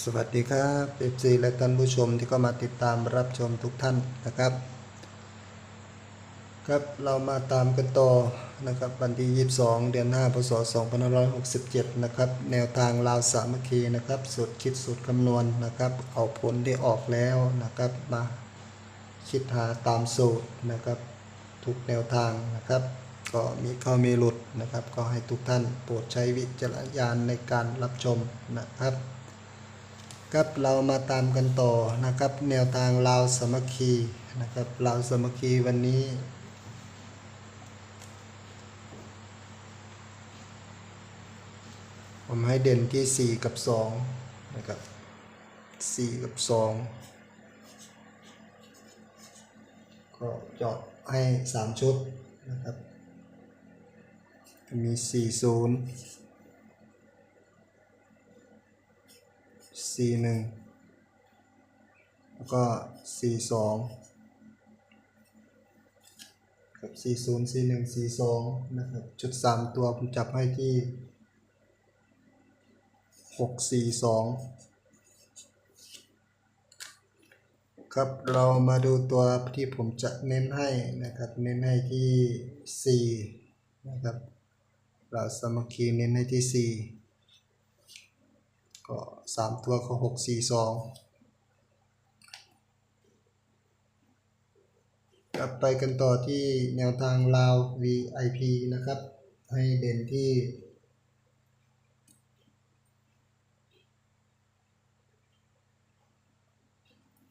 สวัสดีครับเอฟซีและท่านผู้ชมที่เข้ามาติดตามรับชมทุกท่านนะครับ ครับเรามาตามกันต่อนะครับวันที่ 22 เดือน 5 พศ 2567 นะครับ แนวทางลาวสามัคคีนะครับสุดคิดสุดคำนวณนะครับ เอาผลที่ออกแล้วนะครับ มาคิดหาตามสูตรนะครับ ทุกแนวทางนะครับ ก็มีเข้ามีหลุดนะครับ ก็ให้ทุกท่านโปรดใช้วิจารณญาณในการรับชมนะครับ ครับเรามาตามกันต่อนะครับแนวทางลาวสมัคคีนะครับลาวสมัคคีวันนี้ ผมให้เด่นที่ 4 กับ2นะครับ4 กับ 2 ก็เจาะให้ 3 ชุดนะครับมี 40 สี่หนึ่งแล้วก็สี่สองกับสี่ศูนย์สี่หนึ่งสี่สองนะครับชุดสามตัวผมจับให้ที่หกสี่สองครับเรามาดูตัวที่ผมจะเน้นให้นะครับ เน้นให้ที่สี่นะครับเราสมัคคีเน้นให้ที่สี่็สามตัวก็หกสี่สองกลับไปกันต่อที่แนวทางลาว VIP นะครับ ให้เด่นที่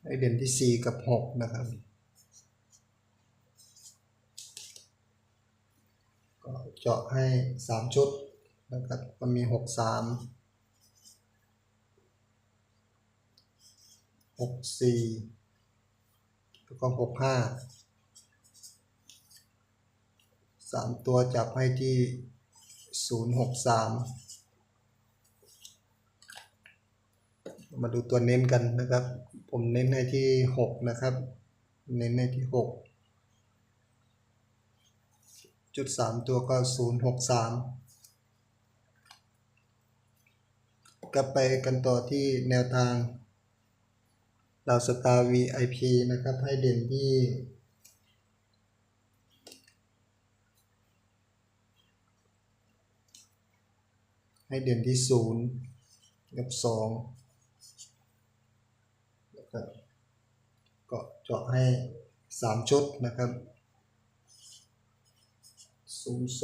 ให้เด่นที่ 4 กับ 6 นะครับ ก็เจาะให้ 3 ชุดนะครับ ก็มี 6 3 หกสี่แล้วก็หกห้าสามตัวจับให้ที่ศูนย์หกสามมาดูตัวเน้นกันนะครับ ผมเน้นให้ที่หกนะครับ เน้นให้ที่หกจุดสามตัวก็ศูนย์หกสามกลับไปกันต่อที่แนวทาง เราสตาร์ VIP นะครับ ให้เด่นที่ให้เด่นที่ 0 กับ2นะครับก็เจาะให้ 3 ชุดนะครับ 0 2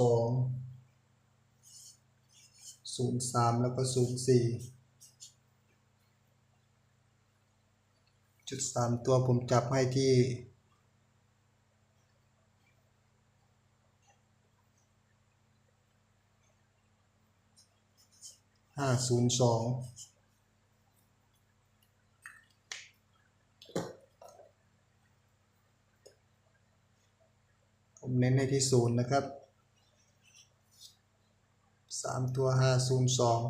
0 3 แล้วก็ 0 4 จุดสามตัวผมจับให้ที่ห้าศูนย์สองผมเน้นให้ที่ศูนย์นะครับสามตัวห้าศูนย์สอง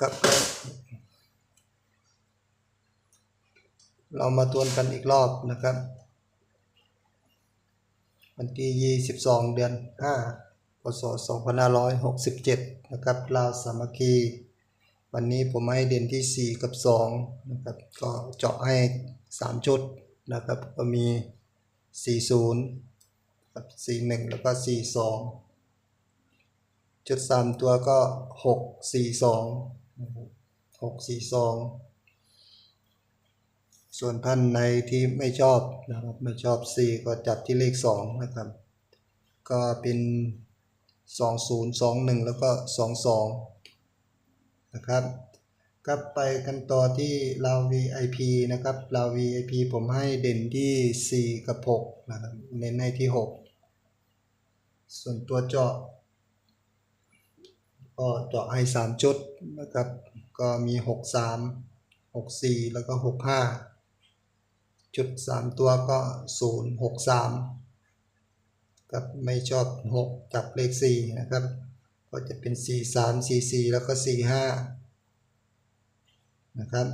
กับ เรามาทวนกันอีกรอบนะครับ วันที่ 22 เดือน 5 พศ 2567 นะครับลาวสามัคคี วันนี้ผมให้เด่นที่ 4 กับ 2 นะครับ ก็เจาะให้ 3 ชุดนะครับ ก็มี 40กับ41 แล้วก็ 42จุดสามตัวก็หกสี่สอง หกสี่สองส่วนท่านในที่ไม่ชอบนะครับไม่ชอบสี่ก็จับที่เลขสองนะครับ ก็เป็นสองศูนย์สองหนึ่งแล้วก็สองสองนะครับก็ไปกันต่อที่ลาว VIP นะครับลาว VIP ผมให้เด่นที่ 4 กับ 6 นะครับเน้นให้ที่ 6 ส่วนตัวเจาะ ก็เจาะให้3จุดนะครับ ก็มี 6 3 6 4 แล้วก็ 6 5 จุด 3 ตัวก็ 0 6 3กับไม่ชอบ 6 จับเลข 4 นะครับ ก็จะเป็น 4 3 4 4 แล้วก็ 4 5 นะครับ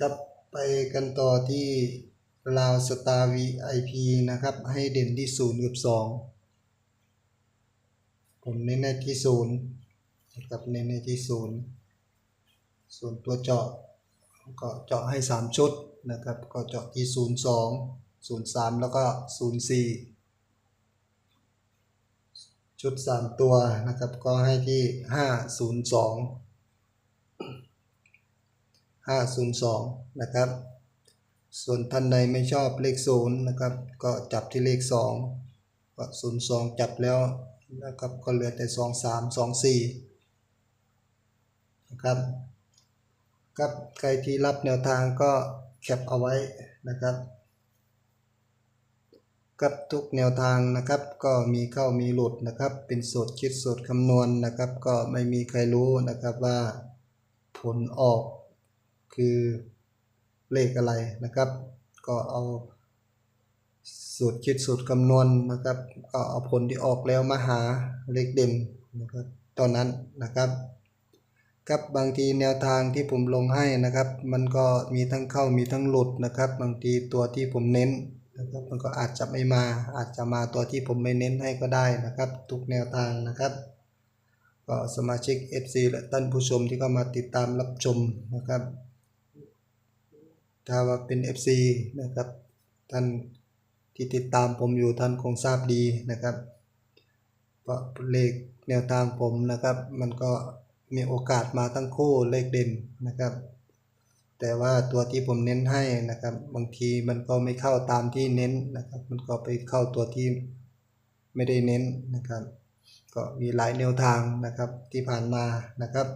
กับไปกันต่อที่ลาวสตาร์ VIP นะครับ ให้เด่นที่ 0 กับ 2 ผมเน้นที่ศู นะครับเน้นในที่ศูนย์ส่วนตัวเจาะก็เจาะให้สามชุดนะครับก็เจาะที่ศูนย์สองศูนย์สามแล้วก็ศูนย์สี่ชุดสามตัวนะครับก็ให้ที่ห้าศูนย์สองห้าศูนย์สองนะครับ ส่วนท่านใดไม่ชอบเลขศูนย์นะครับ ก็จับที่เลขสองก็ศูนย์สองจับแล้วนะครับ ก็เหลือแต่สองสามสองสี่ นะครับครับใครที่รับแนวทางก็แคปเอาไว้นะครับกับทุกแนวทางนะครับ ก็มีเข้ามีหลุดนะครับ เป็นสูตรคิดสูตรคำนวณนะครับ ก็ไม่มีใครรู้นะครับว่าผลออกคือเลขอะไรนะครับ ก็เอาสูตรคิดสูตรคำนวณนะครับก็เอาผลที่ออกแล้วมาหาเลขเด่นนะครับตอนนั้นนะครับ ครับบางทีแนวทางที่ผมลงให้นะครับ มันก็มีทั้งเข้ามีทั้งหลุดนะครับ บางทีตัวที่ผมเน้นนะครับมันก็อาจจะไม่มาอาจจะมาตัวที่ผมไม่เน้นให้ก็ได้นะครับ ทุกแนวทางนะครับ ก็สมาชิก FC และท่านผู้ชมที่เข้ามาติดตามรับชมนะครับ ถ้าว่าเป็น FC นะครับท่านที่ติดตามผมอยู่ท่านคงทราบดีนะครับเพราะเลขแนวทางผมนะครับ มันก็ มีโอกาสมาทั้งคู่เลขเด่นนะครับ แต่ว่าตัวที่ผมเน้นให้นะครับ บางทีมันก็ไม่เข้าตามที่เน้นนะครับ มันก็ไปเข้าตัวที่ไม่ได้เน้นนะครับ ก็มีหลายแนวทางนะครับที่ผ่านมานะครับ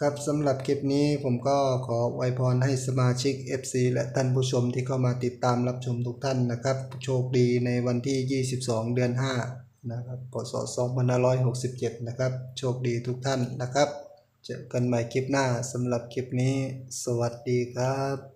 ครับสำหรับคลิปนี้ผมก็ขออวพรให้สมาชิก FC และท่านผู้ชมที่เข้ามาติดตามรับชมทุกท่านนะครับ โชคดีในวันที่ 22 เดือน 5 นะครับพศ2567 นะครับ โชคดีทุกท่านนะครับ เจอกันใหม่คลิปหน้าสำหรับคลิปนี้ สวัสดีครับ